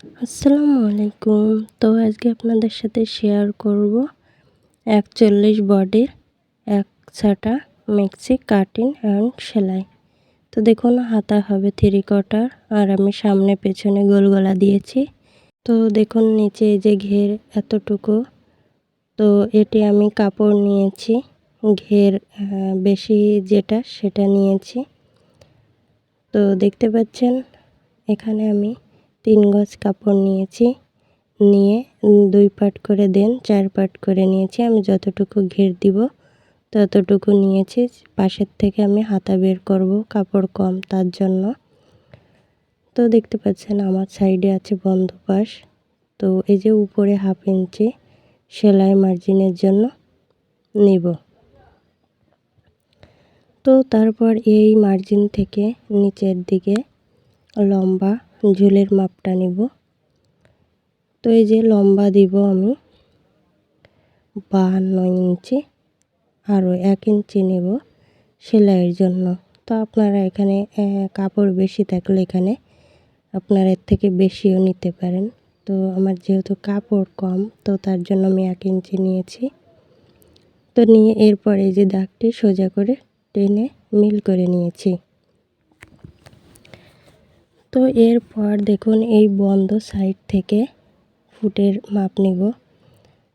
আসসালামু আলাইকুম। তো আজকে আপনাদের সাথে শেয়ার করব একচল্লিশ বডির এক ছাটা মেক্সি কাটিং অ্যান্ড সেলাই। তো দেখুন, হাতা হবে থ্রি কটার আর আমি সামনে পেছনে গোল গলা দিয়েছি। তো দেখুন, নিচে যে ঘের এতটুকু। তো এটি আমি কাপড় নিয়েছি, ঘের বেশি যেটা সেটা নিয়েছি। তো দেখতে পাচ্ছেন, এখানে আমি তিন গজ কাপড় নিয়েছি। নিয়ে দুই পাট করে দেন, চার পাট করে নিয়েছি। আমি যতটুকু ঘের দিব ততটুকু নিয়েছি। পাশের থেকে আমি হাতা বের করব কাপড় কম তার জন্য। তো দেখতে পাচ্ছেন আমার সাইডে আছে বন্ধ পাশ। তো এই যে উপরে হাফ ইঞ্চি সেলাই মার্জিনের জন্য নিব। তো তারপর এই মার্জিন থেকে নিচের দিকে লম্বা ঝুলের মাপটা নিব। তো এই যে লম্বা দিব আমি বাহান্ন ইঞ্চি আরও এক ইঞ্চি নেব সেলাইয়ের জন্য। তো আপনারা এখানে কাপড় বেশি থাকলে এখানে আপনারা এর থেকে বেশিও নিতে পারেন। তো আমার যেহেতু কাপড় কম, তো তার জন্য আমি এক ইঞ্চি নিয়েছি। তো নিয়ে এরপরে যে দাগটি সোজা করে টেনে মিল করে নিয়েছি। তো এরপর দেখুন এই বন্ধ সাইড থেকে ফুটের মাপ নিব।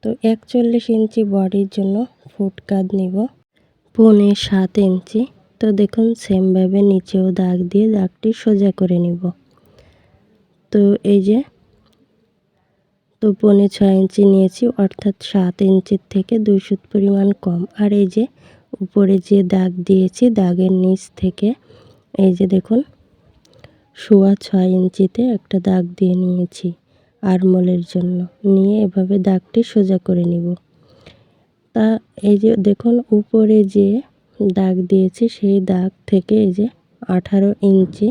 তো একচল্লিশ ইঞ্চি বডির জন্য ফুট কাঁধ নিব। পৌনে সাত ইঞ্চি। তো দেখুন সেমভাবে নিচেও দাগ দিয়ে দাগটি সোজা করে নিব। তো এই যে, তো পৌনে ছয় ইঞ্চি নিয়েছি, অর্থাৎ সাত ইঞ্চির থেকে দুই সুত পরিমাণ কম। আর এই যে উপরে যে দাগ দিয়েছি, দাগের নিচ থেকে, এই যে দেখুন সোয়া ছয় ইঞ্চিতে একটা দাগ দিয়ে নিয়েছি আরমোলের জন্য। নিয়ে এভাবে দাগটি সোজা করে নিব। তা এই যে দেখুন, উপরে যে দাগ দিয়েছি, সেই দাগ থেকে এই যে আঠারো ইঞ্চি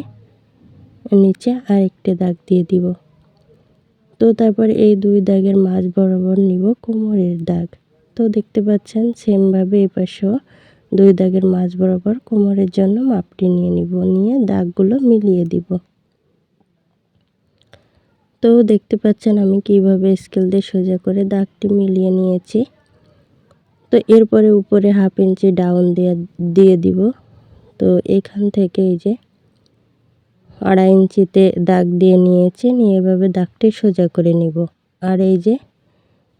নিচে আরেকটি দাগ দিয়ে দিব। তো তারপর এই দুই দাগের মাঝ বরাবর নিব কোমরের দাগ। তো দেখতে পাচ্ছেন, সেমভাবে এ পাশেও দুই দাগের মাঝ বরাবর কোমরের জন্য মাপটি নিয়ে নিব, নিয়ে দাগগুলো মিলিয়ে দিব। তো দেখতে পাচ্ছেন আমি কীভাবে স্কেল দিয়ে সোজা করে দাগটি মিলিয়ে নিয়েছি। তো এরপরে উপরে হাফ ইঞ্চি ডাউন দিয়ে দিয়ে দিব। তো এখান থেকে এই যে আড়াই ইঞ্চিতে দাগ দিয়ে নিয়েছি, নিয়ে এভাবে দাগটি সোজা করে নিব। আর এই যে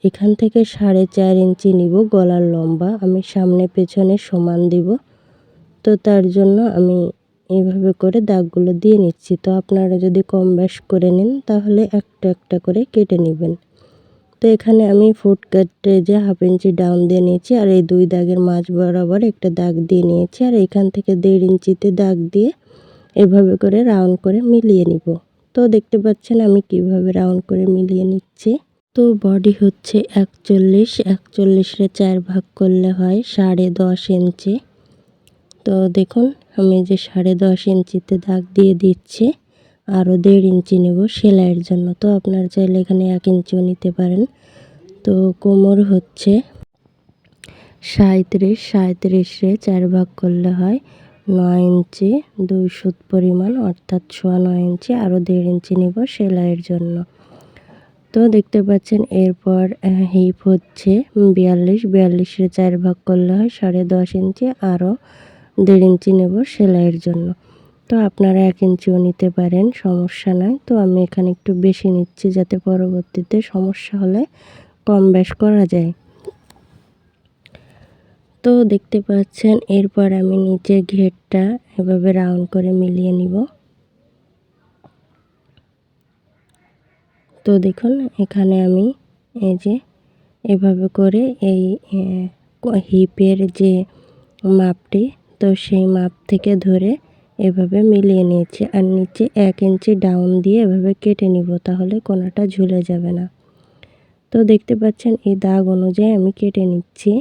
এখান থেকে সাড়ে চার ইঞ্চি নিব, গলার লম্বা। আমি সামনে পেছনে সমান দিব। তো তার জন্য আমি এইভাবে করে দাগগুলো দিয়ে নিচ্ছি। তো আপনারা যদি কম বেশ করে নেন, তাহলে একটা একটা করে কেটে নেবেন। তো এখানে আমি ফুট কেটে যে হাফ ইঞ্চি ডাউন দিয়ে নিয়েছি, আর এই দুই দাগের মাঝ বরাবর একটা দাগ দিয়ে নিয়েছি। আর এখান থেকে দেড় ইঞ্চিতে দাগ দিয়ে এভাবে করে রাউন্ড করে মিলিয়ে নিব। তো দেখতে পাচ্ছেন আমি কীভাবে রাউন্ড করে মিলিয়ে নিচ্ছি। তো বডি হচ্ছে একচল্লিশ, একচল্লিশে চার ভাগ করলে হয় সাড়ে দশ ইঞ্চি। তো দেখুন, আমি যে সাড়ে দশ ইঞ্চিতে দাগ দিয়ে দিচ্ছি, আরও দেড় ইঞ্চি নেব সেলাইয়ের জন্য। তো আপনারা চাইলে এখানে এক ইঞ্চিও নিতে পারেন। তো কোমর হচ্ছে সাঁত্রিশ সাঁত্রিশে চার ভাগ করলে হয় নয় ইঞ্চি, দুই সুত পরিমাণ, অর্থাৎ সোয়া নয় ইঞ্চি, আরও দেড় ইঞ্চি নেব সেলাইয়ের জন্য। তো দেখতে পাচ্ছেন এরপর হিপ হচ্ছে বিয়াল্লিশ। বিয়াল্লিশে চার ভাগ করলে হয় সাড়ে দশ ইঞ্চি, আরও দেড় ইঞ্চি নেব সেলাইয়ের জন্য। তো আপনারা এক ইঞ্চিও নিতে পারেন, সমস্যা নয় তো আমি এখানে একটু বেশি নিচ্ছি যাতে পরবর্তীতে সমস্যা হলে কম বেশ করা যায়। তো দেখতে পাচ্ছেন, এরপর আমি নিচে ঘেরটা এভাবে রাউন্ড করে মিলিয়ে নিব। তো দেখুন, এখানে আমি এই যে এভাবে করে এই হিপের যে মাপটি, তো সেই মাপ থেকে ধরে এভাবে মিলিয়ে নিয়েছি। আর নিচে এক ইঞ্চি ডাউন দিয়ে এভাবে কেটে নিব, তাহলে কোনাটা ঝুলে যাবে না। তো দেখতে পাচ্ছেন, এই দাগ অনুযায়ী আমি কেটে নিচ্ছি।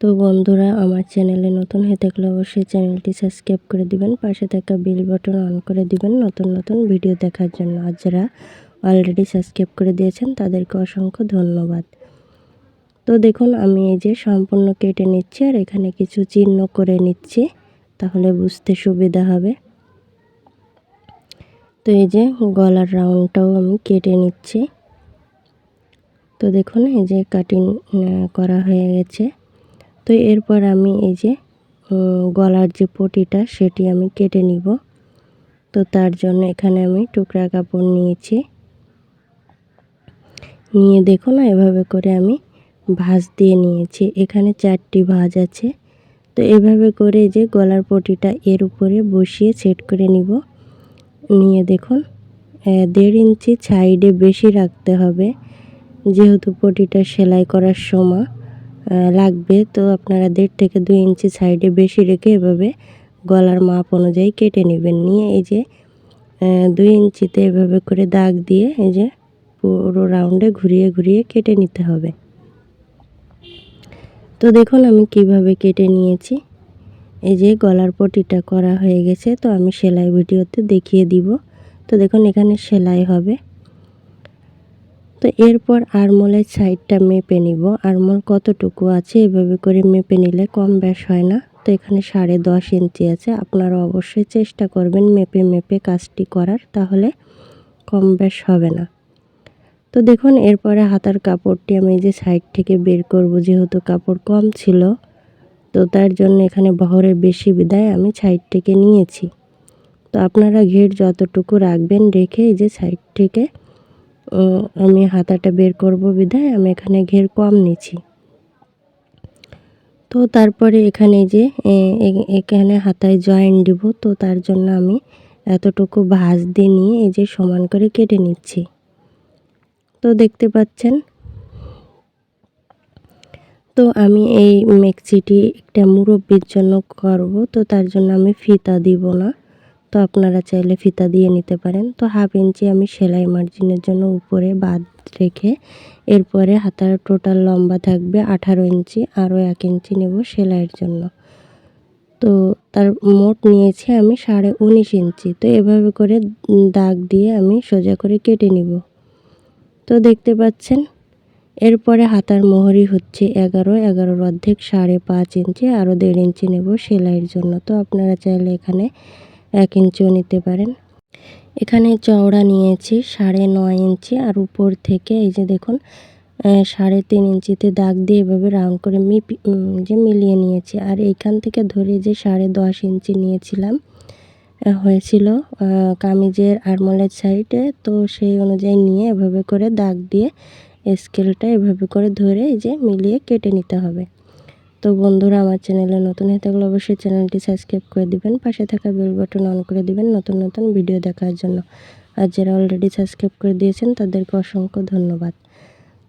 তো বন্ধুরা, আমার চ্যানেলে নতুন হয়ে থাকলে অবশ্যই চ্যানেলটি সাবস্ক্রাইব করে দিবেন, পাশে থাকা বেল বাটন অন করে দিবেন নতুন নতুন ভিডিও দেখার জন্য। আর যারা অলরেডি সাবস্ক্রাইব করে দিয়েছেন, তাদেরকে অসংখ্য ধন্যবাদ। তো দেখুন, আমি এই যে সম্পূর্ণ কেটে নিচ্ছি আর এখানে কিছু চিহ্ন করে নিচ্ছি, তাহলে বুঝতে সুবিধা হবে। তো এই যে গলার রাউন্ডটাও আমি কেটে নিচ্ছি। তো দেখুন, এই যে কাটিং করা হয়ে গেছে। তো এরপর আমি এই যে গলার যে পটিটা সেটি আমি কেটে নিব। তো তার জন্য এখানে আমি টুকরা কাপড় নিয়েছি। নিয়ে দেখো না, এভাবে করে আমি ভাঁজ দিয়ে নিয়েছি। এখানে চারটি ভাঁজ আছে। তো এভাবে করে যে গলার পটিটা এর উপরে বসিয়ে সেট করে নিব। নিয়ে দেখুন দেড় ইঞ্চি সাইডে বেশি রাখতে হবে। যেহেতু পটিটা সেলাই করার সময় লাগবে। তো আপনারা দেড় থেকে দুই ইঞ্চি সাইডে বেশি রেখে এভাবে গলার মাপ অনুযায়ী কেটে নেবেন। নিয়ে এই যে দুই ইঞ্চিতে এভাবে করে দাগ দিয়ে এই যে পুরো রাউন্ডে ঘুরিয়ে ঘুরিয়ে কেটে নিতে হবে। তো দেখুন আমি কীভাবে কেটে নিয়েছি। এই যে গলার পটিটা করা হয়ে গেছে, তো আমি সেলাই ভিডিওতে দেখিয়ে দিব। তো দেখুন এখানে সেলাই হবে। তো এরপর আরমোলের সাইডটা মেপে নিব। আরমোল কতটুকু আছে? এভাবে করে মেপে নিলে কম ব্যাস হয় না। তো এখানে সাড়ে দশ ইঞ্চি আছে। আপনারা অবশ্যই চেষ্টা করবেন মেপে মেপে কাজটি করার, তাহলে কম ব্যাস হবে না। তো দেখুন, এরপরে হাতার কাপড়টি আমি যে সাইড থেকে বের করব, যেহেতু কাপড় কম ছিল, তো তার জন্য এখানে বহরের বেশি বিদায় আমি সাইড থেকে নিয়েছি। তো আপনারা ঘের যতটুকু রাখবেন রেখে এই যে সাইড থেকে আমি হাতাটা বের করব বিদায় আমি এখানে ঘের কম নিছি তো তারপরে এখানে যে এখানে হাতায় জয়েন দিব, তো তার জন্য আমি এতটুকু ভাঁজ দিয়ে নিয়ে এই যে সমান করে কেটে নিচ্ছি। তো দেখতে পাচ্ছেন? তো আমি এই মেক্সিটি একটা মুরব্বির জন্য করব, তো তার জন্য আমি ফিতা দিব না। তো আপনারা চাইলে ফিতা দিয়ে নিতে পারেন। তো হাফ ইঞ্চি আমি সেলাই মার্জিনের জন্য উপরে বাদ রেখে এরপরে হাতার টোটাল লম্বা থাকবে আঠারো ইঞ্চি, আরও এক ইঞ্চি নেব সেলাইয়ের জন্য। তো তার মোট নিয়েছি আমি সাড়ে উনিশ ইঞ্চি। তো এভাবে করে দাগ দিয়ে আমি সোজা করে কেটে নিব। তো দেখতে পাচ্ছেন, এরপরে হাতার মোহরি হচ্ছে এগারো, এগারোর অর্ধেক সাড়ে পাঁচ ইঞ্চি, আরও দেড় ইঞ্চি নেব সেলাইয়ের জন্য। তো আপনারা চাইলে এখানে এক ইঞ্চিও নিতে পারেন। এখানে চওড়া নিয়েছি সাড়ে নয় ইঞ্চি আর উপর থেকে এই যে দেখুন সাড়ে তিন ইঞ্চিতে দাগ দিয়ে এভাবে রাউন্ড করে মিপ যে মিলিয়ে নিয়েছি। আর এইখান থেকে ধরে যে সাড়ে দশ ইঞ্চি নিয়েছিলাম হয়েছিল কামিজের আরমোলের সাইডে। তো সেই অনুযায়ী নিয়ে এভাবে করে দাগ দিয়ে স্কেলটা এভাবে করে ধরে এই যে মিলিয়ে কেটে নিতে হবে। তো বন্ধুরা, আমার চ্যানেলে নতুন হয়ে থাকলে অবশ্যই চ্যানেলটি সাবস্ক্রাইব করে দিবেন, পাশে থাকা বেল বাটন অন করে দিবেন নতুন নতুন ভিডিও দেখার জন্য। আর যারা অলরেডি সাবস্ক্রাইব করে দিয়েছেন, তাদেরকে অসংখ্য ধন্যবাদ।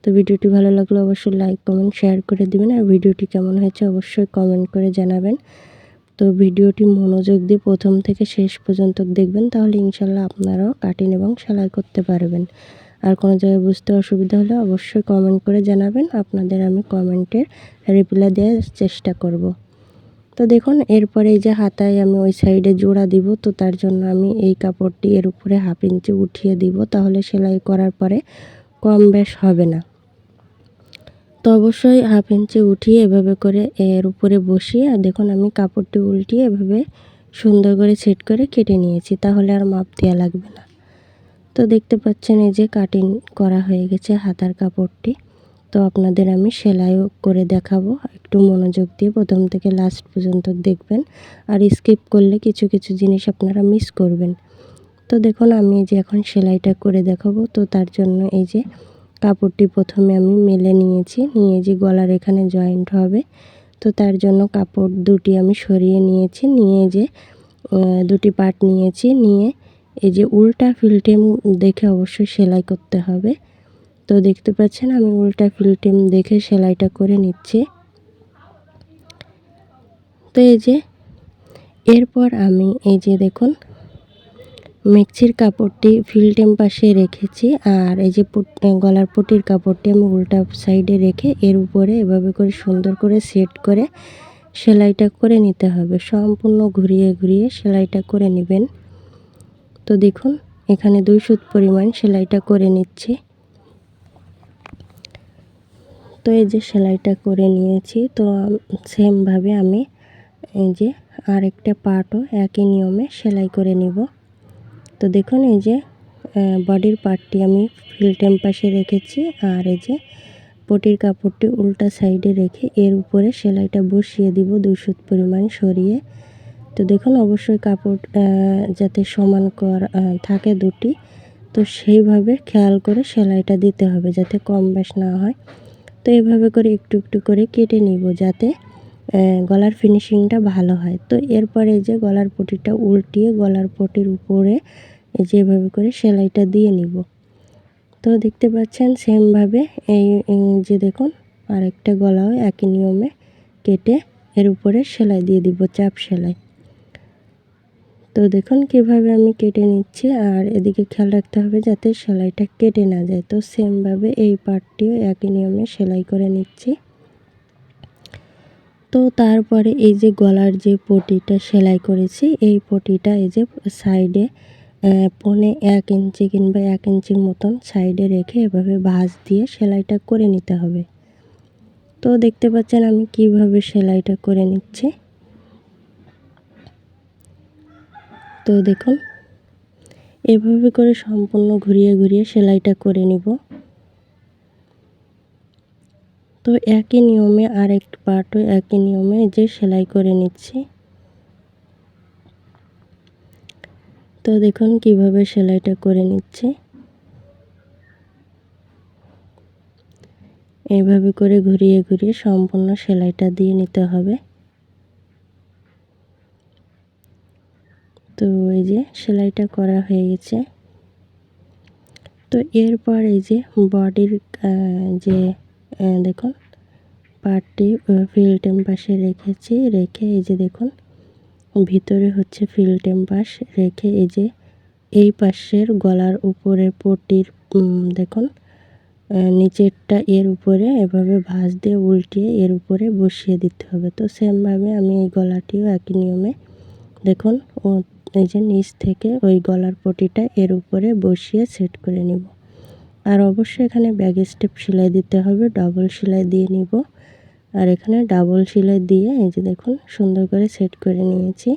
তো ভিডিওটি ভালো লাগলে অবশ্যই লাইক কমেন্ট শেয়ার করে দিবেন, আর ভিডিওটি কেমন হয়েছে অবশ্যই কমেন্ট করে জানাবেন। তো ভিডিওটি মনোযোগ দিয়ে প্রথম থেকে শেষ পর্যন্ত দেখবেন, তাহলে ইনশাল্লাহ আপনারাও কাটিং এবং সেলাই করতে পারবেন। আর কোনো জায়গায় বুঝতে অসুবিধা হলে অবশ্যই কমেন্ট করে জানাবেন। আপনাদের আমি কমেন্টের রিপ্লাই দেওয়ার চেষ্টা করব। তো দেখুন, এরপরে এই যে হাতায় আমি ওই সাইডে জোড়া দিব, তো তার জন্য আমি এই কাপড়টি এর উপরে হাফ ইঞ্চি উঠিয়ে দিব, তাহলে সেলাই করার পরে কম বেশ হবে না। তো অবশ্যই হাফ ইঞ্চি উঠিয়ে এভাবে করে এর উপরে বসিয়ে, আর দেখুন আমি কাপড়টি উল্টিয়ে এভাবে সুন্দর করে সেট করে কেটে নিয়েছি, তাহলে আর মাপ দেওয়া লাগবে না। তো দেখতে পাচ্ছেন এই যে কাটিং করা হয়ে গেছে হাতার কাপড়টি। তো আপনাদের আমি সেলাইও করে দেখাবো, একটু মনোযোগ দিয়ে প্রথম থেকে লাস্ট পর্যন্ত দেখবেন আর স্কিপ করলে কিছু কিছু জিনিস আপনারা মিস করবেন। তো দেখুন আমি এই যে এখন সেলাইটা করে দেখাবো, তো তার জন্য এই যে কাপড়টি প্রথমে আমি মেলে নিয়েছি, নিয়ে যে গলার এখানে জয়েন্ট হবে। তো তার জন্য কাপড় দুটি আমি সরিয়ে নিয়েছি, নিয়ে যে দুটি পার্ট নিয়েছি, নিয়ে এই যে উল্টা ফিল্টেম দেখে অবশ্যই সেলাই করতে হবে। তো দেখতে পাচ্ছেন আমি উল্টা ফিল্টেম দেখে সেলাইটা করে নিচ্ছি। তো এই যে, এরপর আমি এই যে দেখুন, মেক্সির কাপড়টি ফিল্টেম পাশে রেখেছি আর এই যে গলার পটির কাপড়টি আমি উল্টা সাইডে রেখে এর উপরে এভাবে করে সুন্দর করে সেট করে সেলাইটা করে নিতে হবে। সম্পূর্ণ ঘুরিয়ে ঘুরিয়ে সেলাইটা করে নেবেন। তো দেখুন, এখানে দুই সুত পরিমাণ সেলাইটা করে নিচ্ছি। তো এই যে সেলাইটা করে নিয়েছি, তো সেমভাবে আমি এই যে আরেকটা পার্টও একই নিয়মে সেলাই করে নিব। তো দেখুন, এই যে বডির পার্টটি আমি ফিল্টেম পাশে রেখেছি, আর এই যে পটির কাপড়টি উল্টা সাইডে রেখে এর উপরে সেলাইটা বসিয়ে দিব দুই সুত পরিমাণ সরিয়ে। তো দেখুন, অবশ্যই কাপড় যাতে সমান কর থাকে দুটি, তো সেইভাবে খেয়াল করে সেলাইটা দিতে হবে যাতে কম বেশ না হয়। তো এইভাবে করে একটু একটু করে কেটে নিব যাতে গলার ফিনিশিংটা ভালো হয়। তো এরপরে যে গলার পটিটা উল্টিয়ে গলার পটির উপরে যেভাবে করে সেলাইটা দিয়ে নিব। তো দেখতে পাচ্ছেন সেমভাবে এই যে দেখুন, আরেকটা গলাও একই নিয়মে কেটে এর উপরে সেলাই দিয়ে দিব, চাপ সেলাই। তো দেখুন কীভাবে আমি কেটে নিচ্ছি আর এদিকে খেয়াল রাখতে হবে যাতে সেলাইটা কেটে না যায়। তো সেমভাবে এই পার্টটিও একই নিয়মে সেলাই করে নিচ্ছি। তো তারপরে এই যে গলার যে পটিটা সেলাই করেছি, এই পটিটা এই যে সাইডে পনে এক ইঞ্চি কিংবা এক ইঞ্চির মতন সাইডে রেখে এভাবে ভাঁজ দিয়ে সেলাইটা করে নিতে হবে। তো দেখতে পাচ্ছেন আমি কীভাবে সেলাইটা করে নিচ্ছি। তো দেখুন, এভাবে করে সম্পূর্ণ ঘুরিয়ে ঘুরিয়ে সেলাইটা করে নিব। তো একই নিয়মে আরেক পার্টও একই নিয়মে যে সেলাই করে নিচ্ছি। তো দেখুন কীভাবে সেলাইটা করে নিচ্ছি। এইভাবে করে ঘুরিয়ে ঘুরিয়ে সম্পূর্ণ সেলাইটা দিয়ে নিতে হবে। তো এই যে সেলাইটা করা হয়ে গেছে। তো এরপর এই যে বডির যে দেখুন পার্টটি ফিল্টেম পাশে রেখেছি, রেখে এই যে দেখুন, ভিতরে হচ্ছে ফিল্টেম পাশ রেখে এই যে এই পাশের গলার উপরে পটির দেখুন নিচেরটা এর উপরে এভাবে ভাঁজ দিয়ে উল্টিয়ে এর উপরে বসিয়ে দিতে হবে। তো সেমভাবে আমি এই গলাটিও একই নিয়মে, দেখুন এই যে নিচ থেকে ওই গলার পটিটা এর উপরে বসিয়ে সেট করে নিব। আর অবশ্যই এখানে ব্যাগ স্টেপ সেলাই দিতে হবে, ডাবল সেলাই দিয়ে নিব। আর এখানে ডাবল সেলাই দিয়ে এই যে দেখুন সুন্দর করে সেট করে নিয়েছি।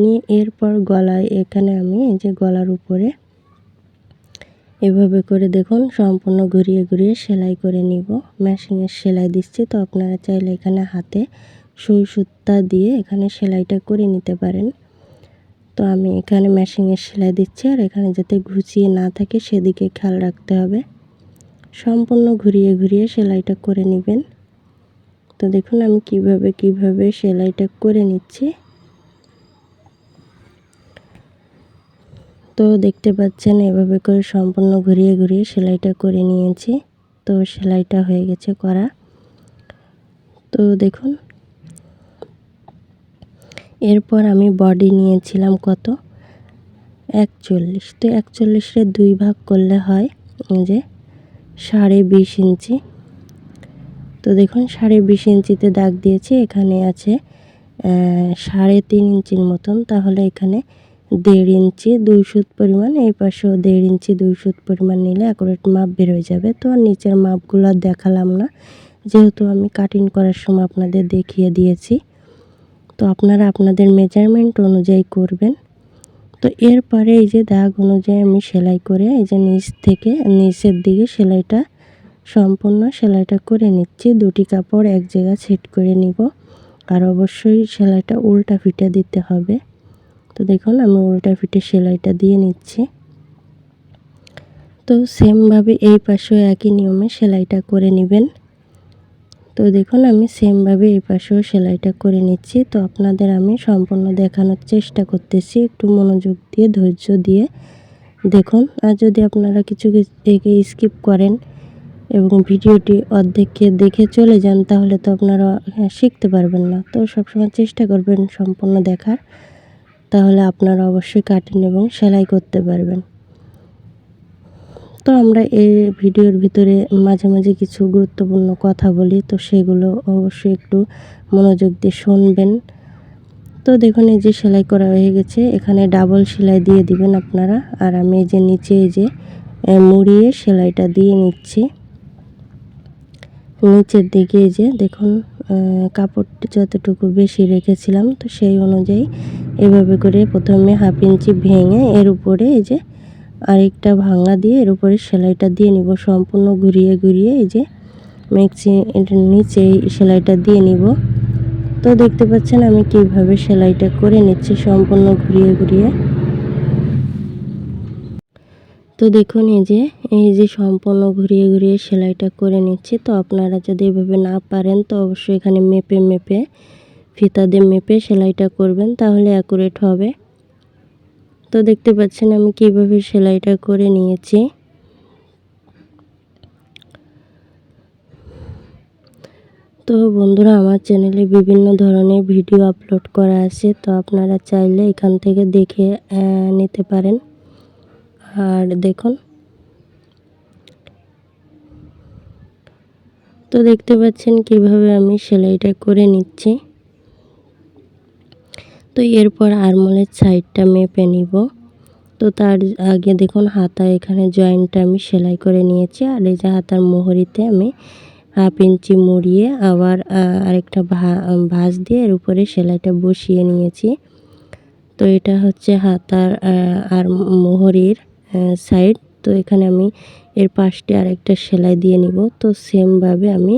নিয়ে এরপর গলায় এখানে আমি এই যে গলার উপরে এভাবে করে দেখুন সম্পূর্ণ ঘুরিয়ে ঘুরিয়ে সেলাই করে নিব। মেশিনের সেলাই দিচ্ছি, তো আপনারা চাইলে এখানে হাতে সুই সুতা দিয়ে এখানে সেলাইটা করে নিতে পারেন। তো আমি এখানে মেশিনের সেলাই দিচ্ছি আর এখানে যাতে ঘুচিয়ে না থাকে সেদিকে খেয়াল রাখতে হবে। সম্পূর্ণ ঘুরিয়ে ঘুরিয়ে সেলাইটা করে নেবেন। তো দেখুন আমি কীভাবে কীভাবে সেলাইটা করে নিচ্ছি। তো দেখতে পাচ্ছেন এভাবে করে সম্পূর্ণ ঘুরিয়ে ঘুরিয়ে সেলাইটা করে নিয়েছি। তো সেলাইটা হয়ে গেছে করা। তো দেখুন এরপর আমি বডি নিয়েছিলাম কত? একচল্লিশ। তো একচল্লিশের দুই ভাগ করলে হয় যে সাড়ে বিশ ইঞ্চি। তো দেখুন, সাড়ে বিশ ইঞ্চিতে দাগ দিয়েছি, এখানে আছে সাড়ে তিন ইঞ্চির মতন। তাহলে এখানে দেড় ইঞ্চি দুই সুত পরিমাণ, এই পাশেও দেড় ইঞ্চি দুই সুত পরিমাণ নিলে অ্যাকুরেট মাপ বেরোয় যাবে। তো নিচের মাপগুলো দেখালাম না। যেহেতু আমি কাটিং করার সময় আপনাদের দেখিয়ে দিয়েছি। তো আপনারা আপনাদের মেজারমেন্ট অনুযায়ী করবেন। তো এরপরে এই যে দাগ অনুযায়ী আমি সেলাই করে এই যে নিচ থেকে, নিচের দিকে সেলাইটা সম্পূর্ণ সেলাইটা করে নিচ্ছি। দুটি কাপড় এক জায়গা সেট করে নিব। আর অবশ্যই সেলাইটা উল্টা ফিটে দিতে হবে। তো দেখুন, আমি উল্টা ফিটে সেলাইটা দিয়ে নিচ্ছি। তো সেমভাবে এই পাশেও একই নিয়মে সেলাইটা করে নেবেন। তো দেখুন আমি সেমভাবে এই পাশেও সেলাইটা করে নিচ্ছি। তো আপনাদের আমি সম্পূর্ণ দেখানোর চেষ্টা করতেছি। একটু মনোযোগ দিয়ে ধৈর্য দিয়ে দেখুন। আর যদি আপনারা কিছু একে স্কিপ করেন এবং ভিডিওটি অর্ধেককে দেখে চলে যান তাহলে তো আপনারা হ্যাঁ, শিখতে পারবেন না। তো সবসময় চেষ্টা করবেন সম্পূর্ণ দেখার। তাহলে আপনারা অবশ্যই কাটিং এবং সেলাই করতে পারবেন। তো আমরা এই ভিডিওর ভিতরে মাঝে মাঝে কিছু গুরুত্বপূর্ণ কথা বলি, তো সেগুলো অবশ্যই একটু মনোযোগ দিয়ে শুনবেন। তো দেখুন, এই যে সেলাই করা হয়ে গেছে, এখানে ডাবল সেলাই দিয়ে দিবেন আপনারা। আর আমি এই যে নিচে এই যে মুড়িয়ে সেলাইটা দিয়ে নিচ্ছি। নিচের দিকে এই যে দেখুন কাপড়টি যতটুকু বেশি রেখেছিলাম, তো সেই অনুযায়ী এভাবে করে প্রথমে হাফ ইঞ্চি ভেঙে এর উপরে এই যে আরেকটা ভাঙা দিয়ে এর উপরে সেলাইটা দিয়ে নিব। সম্পূর্ণ ঘুরিয়ে ঘুরিয়ে এই যে মেক্সি এটার নিচে সেলাইটা দিয়ে নিব। তো দেখতে পাচ্ছেন আমি কীভাবে সেলাইটা করে নিচ্ছি সম্পূর্ণ ঘুরিয়ে ঘুরিয়ে। তো দেখুন এই যে এই যে সম্পূর্ণ ঘুরিয়ে ঘুরিয়ে সেলাইটা করে নিচ্ছি। তো আপনারা যদি এভাবে না পারেন, তো অবশ্যই এখানে মেপে মেপে ফিতা দিয়ে মেপে সেলাইটা করবেন, তাহলে অ্যাকুরেট হবে। তো দেখতে পাচ্ছেন আমি কীভাবে সেলাইটা করে নিয়েছি। তো বন্ধুরা, আমার চ্যানেলে বিভিন্ন ধরনের ভিডিও আপলোড করা আছে, তো আপনারা চাইলে এখান থেকে দেখে নিতে পারেন। আর দেখুন। তো দেখতে পাচ্ছেন কীভাবে আমি সেলাইটা করে নিচ্ছি। তো এরপর আরমোলের সাইডটা মেপে নিব। তো তার আগে দেখুন, হাতা এখানে জয়েন্টটা আমি সেলাই করে নিয়েছি। আর এই যে হাতার মোহরিতে আমি হাফ ইঞ্চি মুড়িয়ে আবার আরেকটা ভাঁজ দিয়ে এর উপরে সেলাইটা বসিয়ে নিয়েছি। তো এটা হচ্ছে হাতার আর মোহরির সাইড তো এখানে আমি এর পাশটি আরেকটা সেলাই দিয়ে নিব। তো সেমভাবে আমি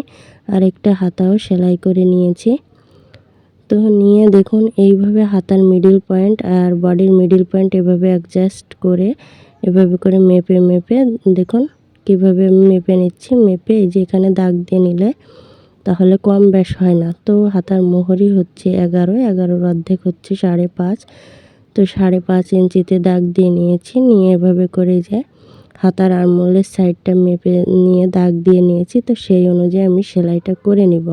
আরেকটা হাতাও সেলাই করে নিয়েছি। তো নিয়ে দেখুন, এইভাবে হাতার মিডিল পয়েন্ট আর বডির মিডিল পয়েন্ট এভাবে অ্যাডজাস্ট করে, এভাবে করে মেপে মেপে দেখুন কীভাবে মেপে নিচ্ছি। মেপে এই যে এখানে দাগ দিয়ে নিলে তাহলে কম বেশ হয় না। তো হাতার মোহরই হচ্ছে এগারো, এগারোর অর্ধেক হচ্ছে সাড়ে পাঁচ। তো সাড়ে পাঁচ ইঞ্চিতে দাগ দিয়ে নিয়েছি, নিয়ে এভাবে করে যে হাতার আরমোলের সাইডটা মেপে নিয়ে দাগ দিয়ে নিয়েছি। তো সেই অনুযায়ী আমি সেলাইটা করে নিব।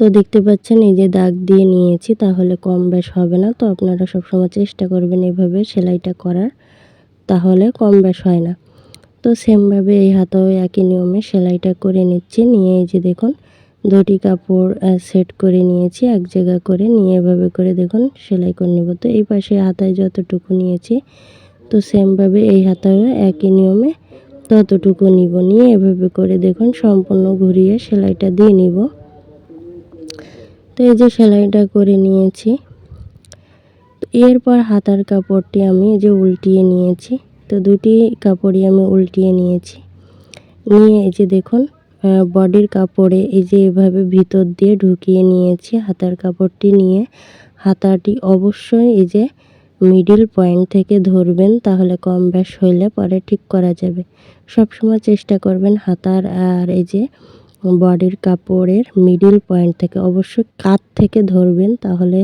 তো দেখতে পাচ্ছেন, এই যে দাগ দিয়ে নিয়েছি, তাহলে কম বেশ হবে না। তো আপনারা সবসময় চেষ্টা করবেন এভাবে সেলাইটা করার, তাহলে কম বেশ হয় না। তো সেমভাবে এই হাতেও একই নিয়মে সেলাইটা করে নিচ্ছি, নিয়ে এই যে দেখুন দুটি কাপড় সেট করে নিয়েছি, এক জায়গা করে, নিয়ে এভাবে করে দেখুন, সেলাই করে নেব। তো এই পাশে হাতায় যতটুকু নিয়েছি, তো সেমভাবে এই হাতায়ও একই নিয়মে ততটুকু নিব। নিয়ে এভাবে করে দেখুন, সম্পূর্ণ ঘুরিয়ে সেলাইটা দিয়ে নিব। তো এই যে সেলাইটা করে নিয়েছি। তো এরপর হাতার কাপড়টি আমি যে উল্টিয়ে নিয়েছি। তো দুটি কাপড়ই আমি উল্টিয়ে নিয়েছি। নিয়ে এই যে দেখুন বডির কাপড়ে এই যে এভাবে ভিতর দিয়ে ঢুকিয়ে নিয়েছি হাতার কাপড়টি নিয়ে। হাতাটি অবশ্যই এই যে মিডিল পয়েন্ট থেকে ধরবেন, তাহলে কম ব্যাস হইলে পরে ঠিক করা যাবে। সবসময় চেষ্টা করবেন হাতার আর এই যে বডির কাপড়ের মিডিল পয়েন্ট থেকে অবশ্যই কাত থেকে ধরবেন, তাহলে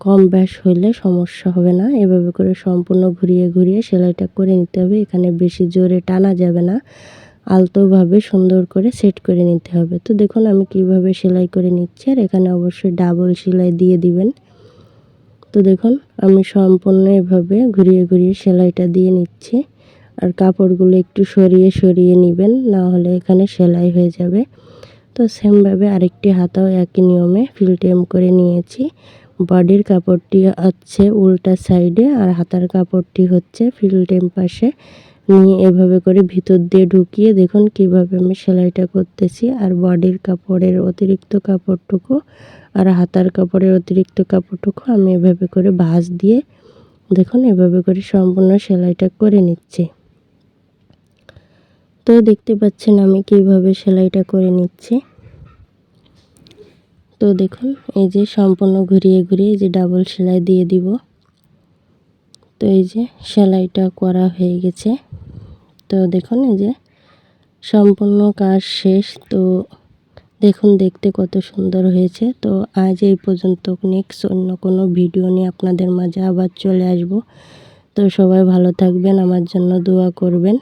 কম ব্যাস হইলে সমস্যা হবে না। এভাবে করে সম্পূর্ণ ঘুরিয়ে ঘুরিয়ে সেলাইটা করে নিতে হবে। এখানে বেশি জোরে টানা যাবে না। আলতোভাবে সুন্দর করে সেট করে নিতে হবে। তো দেখুন আমি কীভাবে সেলাই করে নিচ্ছি, আর এখানে অবশ্যই ডাবল সেলাই দিয়ে দিবেন। তো দেখুন আমি সম্পূর্ণ এভাবে ঘুরিয়ে ঘুরিয়ে সেলাইটা দিয়ে নিচ্ছি। আর কাপড়গুলো একটু সরিয়ে সরিয়ে নেবেন, না হলে এখানে সেলাই হয়ে যাবে। তো সেমভাবে আরেকটি হাতাও একই নিয়মে ফিলটেম করে নিয়েছি। বডির কাপড়টি হচ্ছে উল্টা সাইডে আর হাতার কাপড়টি হচ্ছে ফিলটেম পাশে। নিয়ে এভাবে করে ভিতর দিয়ে ঢুকিয়ে দেখুন কীভাবে আমি সেলাইটা করতেছি। আর বডির কাপড়ের অতিরিক্ত কাপড়টুকু আর হাতার কাপড়ের অতিরিক্ত কাপড়টুকু আমি এভাবে করে ভাঁজ দিয়ে দেখুন এভাবে করে সম্পূর্ণ সেলাইটা করে নিচ্ছি। তো দেখতে পাচ্ছেন আমি কীভাবে সেলাইটা করে নিচ্ছি। তো দেখুন, এই যে সম্পূর্ণ ঘুরিয়ে ঘুরিয়ে যে ডাবল সেলাই দিয়ে দিব। তো এই যে সেলাইটা করা হয়ে গেছে। তো দেখুন, এই যে সম্পূর্ণ কাজ শেষ। তো দেখুন, দেখতে কত সুন্দর হয়েছে। তো আজ এই পর্যন্ত নেক্সট অন্য কোনো ভিডিও নিয়ে আপনাদের মাঝে আবার চলে আসব। তো সবাই ভালো থাকবেন, আমার জন্য দোয়া করবেন।